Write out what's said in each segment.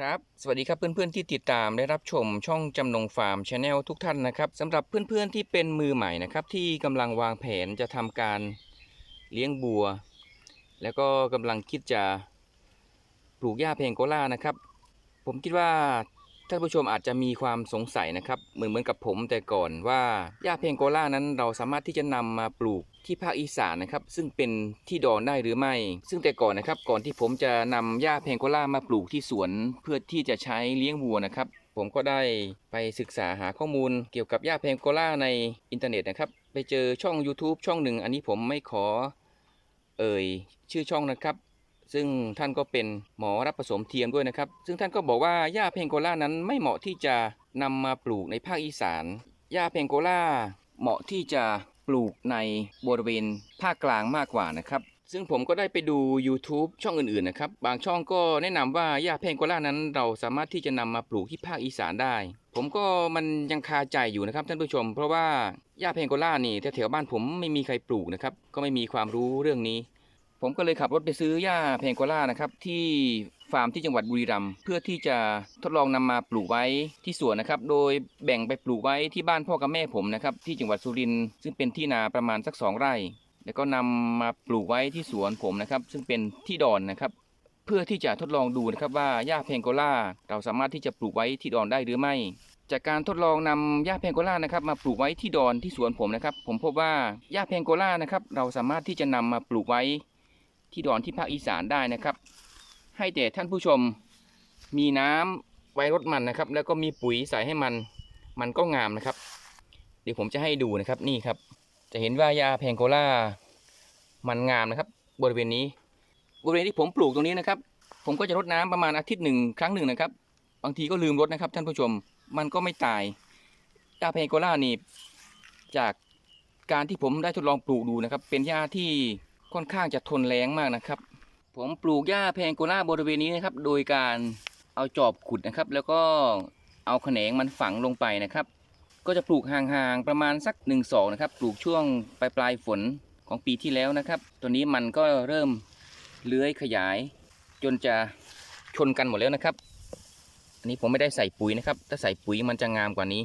ครับ สวัสดีครับเพื่อนๆที่ติดตามได้รับชมช่องจำนงฟาร์มชาแนลทุกท่านนะครับสำหรับเพื่อนๆที่เป็นมือใหม่นะครับที่กำลังวางแผนจะทำการเลี้ยงบัว แล้วก็กำลังคิดจะปลูกหญ้าเพงโกล่านะครับ ผมคิดว่าท่านผู้ชมอาจจะมีความสงสัยนะครับ เหมือนเหมือนกับผมแต่ก่อนว่าหญ้าเพงโกล่านั้นเราสามารถที่จะนำมาปลูก ที่ภาคอีสานนะครับ ซึ่งเป็นที่ดอนได้หรือไม่ ซึ่งแต่ก่อนนะครับ ก่อนที่ผมจะนำหญ้าเพงโกล่ามาปลูกที่สวน เพื่อที่จะใช้เลี้ยงวัวนะครับ ผมก็ได้ไปศึกษาหาข้อมูลเกี่ยวกับหญ้าเพงโกล่าในอินเทอร์เน็ตนะครับ ไปเจอช่อง YouTube ช่องหนึ่ง อันนี้ผมไม่ขอ เอ่ยชื่อช่องนะครับ ซึ่งท่านก็เป็นหมอรับผสมเทียมด้วยนะครับ ซึ่งท่านก็บอกว่าหญ้าเพงโกล่านั้นไม่เหมาะที่จะนำมาปลูกในภาคอีสานหญ้าเพงโกล่าเหมาะที่จะ ลูกในบริเวณภาคกลางมากกว่านะครับซึ่งผมก็ได้ไปดู YouTube ช่องอื่นๆนะครับ บางช่องก็แนะนำว่าหญ้าเพงโกล่านั้น เราสามารถที่จะนำมาปลูกที่ภาคอีสานได้ ผมก็มันยังคาใจอยู่นะครับท่านผู้ชม เพราะว่าหญ้าเพงโกล่านี่แถวๆบ้านผมไม่มีใครปลูกนะครับ ก็ไม่มีความรู้เรื่องนี้ ผมก็เลยขับรถไปซื้อหญ้าเพงโกล่านะครับที่ ฟาร์มที่จังหวัดบุรีรัมย์เพื่อที่จะทดลองนำมาปลูกไว้ที่สวนนะครับ โดยแบ่งไปปลูกไว้ที่บ้านพ่อกับแม่ผมนะครับที่จังหวัดสุรินทร์ซึ่งเป็นที่นาประมาณสักสองไร่ แล้วก็นำมาปลูกไว้ที่สวนผมนะครับ ซึ่งเป็นที่ดอนนะครับ เพื่อที่จะทดลองดูนะครับว่าหญ้าเพงโกล่าเราสามารถที่จะปลูกไว้ที่ดอนได้หรือไม่ จากการทดลองนำหญ้าเพงโกล่านะครับมาปลูกไว้ที่ดอนที่สวนผมนะครับ ผมพบว่าหญ้าเพงโกล่านะครับเราสามารถที่จะนำมาปลูกไว้ที่ดอนที่ภาคอีสานได้นะครับ ให้แต่ท่านผู้ชมมีน้ำไว้รดมันนะครับ แล้วก็มีปุ๋ยใส่ให้มันมันก็งามนะครับ เดี๋ยวผมจะให้ดูนะครับนี่ครับ จะเห็นว่ายาแพงโกล่ามันงามนะครับ บริเวณนี้ บริเวณที่ผมปลูกตรงนี้นะครับ ผมก็จะรดน้ำประมาณอาทิตย์หนึ่งครั้งหนึ่งนะครับ บางทีก็ลืมรดนะครับ ท่านผู้ชมมันก็ไม่ตายยาแพงโกล่านี่จากการที่ผมได้ทดลองปลูกดูนะครับ เป็นหญ้าที่ค่อนข้างจะทนแรงมากนะครับ ผมปลูกหญ้าแพงโกล่าบริเวณนี้นะครับ โดยการเอาจอบขุดนะครับ แล้วก็เอาแขนงมันฝังลงไปนะครับ ก็จะปลูกห่างๆประมาณสัก1นสองนะครับ ปลูกช่วงปลายปลายฝนของปีที่แล้วนะครับ ตัวนี้มันก็เริ่มเลื้อยขยาย จนจะชนกันหมดแล้วนะครับ อันนี้ผมไม่ได้ใส่ปุ๋ยนะครับ ถ้าใส่ปุ๋ยมันจะงามกว่านี้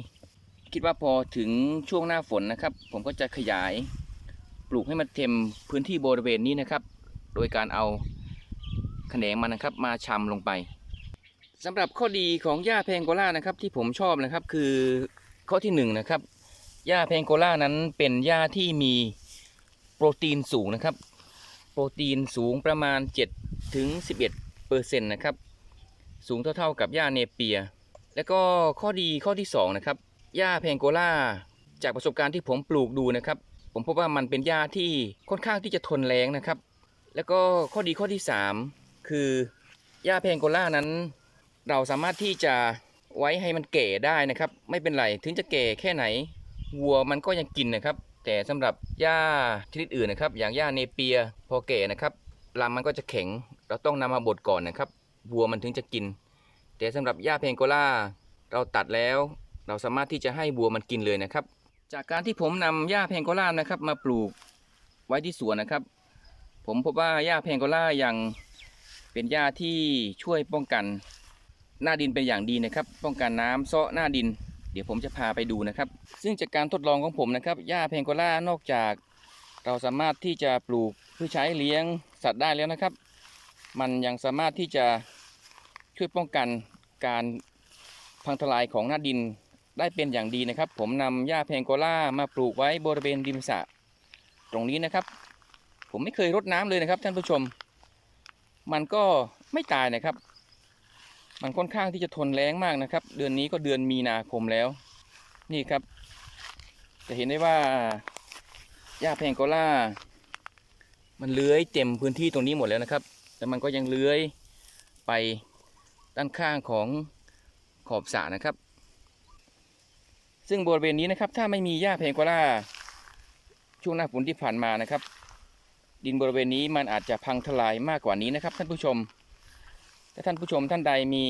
คิดว่าพอถึงช่วงหน้าฝนนะครับ ผมก็จะขยาย ปลูกให้มันเต็มพื้นที่บริเวณนี้นะครับ โดยการเอา แขนงมันนะครับ มาชำลงไปสำหรับข้อดีของหญ้าแพงโกล่านะครับ ที่ผมชอบนะครับคือข้อที่หนึ่งนะครับหญ้าแพงโกล่านั้นเป็นหญ้าที่มีโปรตีนสูงนะครับ โปรตีนสูงประมาณ7ถึง11เปอร์เซ็นต์นะครับ สูงเท่าๆกับหญ้าเนเปีย แล้วก็ข้อดีข้อที่สองนะครับหญ้าแพงโกล่าจากประสบการณ์ที่ผมปลูกดูนะครับ ผมพบว่ามันเป็นหญ้าที่ค่อนข้างที่จะทนแรงนะครับ แล้วก็ข้อดีข้อที่ 3 คือหญ้าเพงโกล่านั้น เราสามารถที่จะไว้ให้มันแก่ได้นะครับ ไม่เป็นไรถึงจะแก่แค่ไหน วัวมันก็ยังกินนะครับ แต่สำหรับหญ้าชนิดอื่นนะครับ อย่างหญ้าเนเปียพอแก่นะครับลำมันก็จะแข็ง เราต้องนำมาบดก่อนนะครับ วัวมันถึงจะกิน แต่สำหรับหญ้าเพงโกล่าเราตัดแล้ว เราสามารถที่จะให้วัวมันกินเลยนะครับ จากการที่ผมนำหญ้าเพงโกล่านะครับ มาปลูกไว้ที่สวนนะครับ ผมพบว่าหญ้าเพงโกล่ายัง เป็นหญ้าที่ช่วยป้องกันหน้าดินเป็นอย่างดีนะครับ ป้องกันน้ำเซาะหน้าดิน เดี๋ยวผมจะพาไปดูนะครับ ซึ่งจากการทดลองของผมนะครับหญ้าเพงโกล่านอกจาก เราสามารถที่จะปลูกเพื่อใช้เลี้ยงสัตว์ได้แล้วนะครับ มันยังสามารถที่จะช่วยป้องกันการพังทลายของหน้าดินได้เป็นอย่างดีนะครับ ผมนำหญ้าเพงโกล่ามาปลูกไว้บริเวณริมสระตรงนี้นะครับ ผมไม่เคยรดน้ำเลยนะครับท่านผู้ชม มันก็ไม่ตายนะครับ มันค่อนข้างที่จะทนแรงมากนะครับ เดือนนี้ก็เดือนมีนาคมแล้ว นี่ครับ จะเห็นได้ว่าหญ้าเพงโกล่า มันเลื้อยเต็มพื้นที่ตรงนี้หมดแล้วนะครับ แต่มันก็ยังเลื้อยไปด้านข้างของขอบสระนะครับ ซึ่งบริเวณนี้นะครับ ถ้าไม่มีหญ้าเพงโกล่าช่วงหน้าฝนที่ผ่านมานะครับ ดินบริเวณนี้มันอาจจะพังทลายมากกว่านี้นะครับ ท่านผู้ชมถ้าท่านผู้ชมท่านใดมี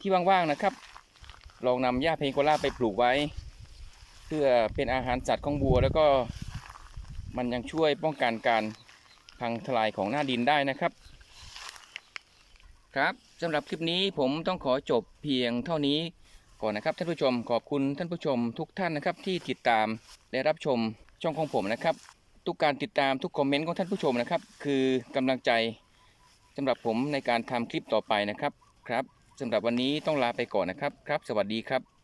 ที่ว่างๆนะครับ ลองนำหญ้าเพงโกล่าไปปลูกไว้ เพื่อเป็นอาหารสัตว์ของบัว แล้วก็มันยังช่วยป้องกันการพังทลายของหน้าดินได้นะครับ ครับสำหรับคลิปนี้ผมต้องขอจบเพียงเท่านี้ก่อนนะครับท่านผู้ชมขอบคุณท่านผู้ชมทุกท่านนะครับที่ติดตามและรับชมช่องของผมนะครับ ทุกการติดตามทุกคอมเมนต์ของท่านผู้ชมนะครับ คือกำลังใจสำหรับผมในการทำคลิปต่อไปนะครับครับสำหรับวันนี้ต้องลาไปก่อนนะครับครับ สวัสดีครับ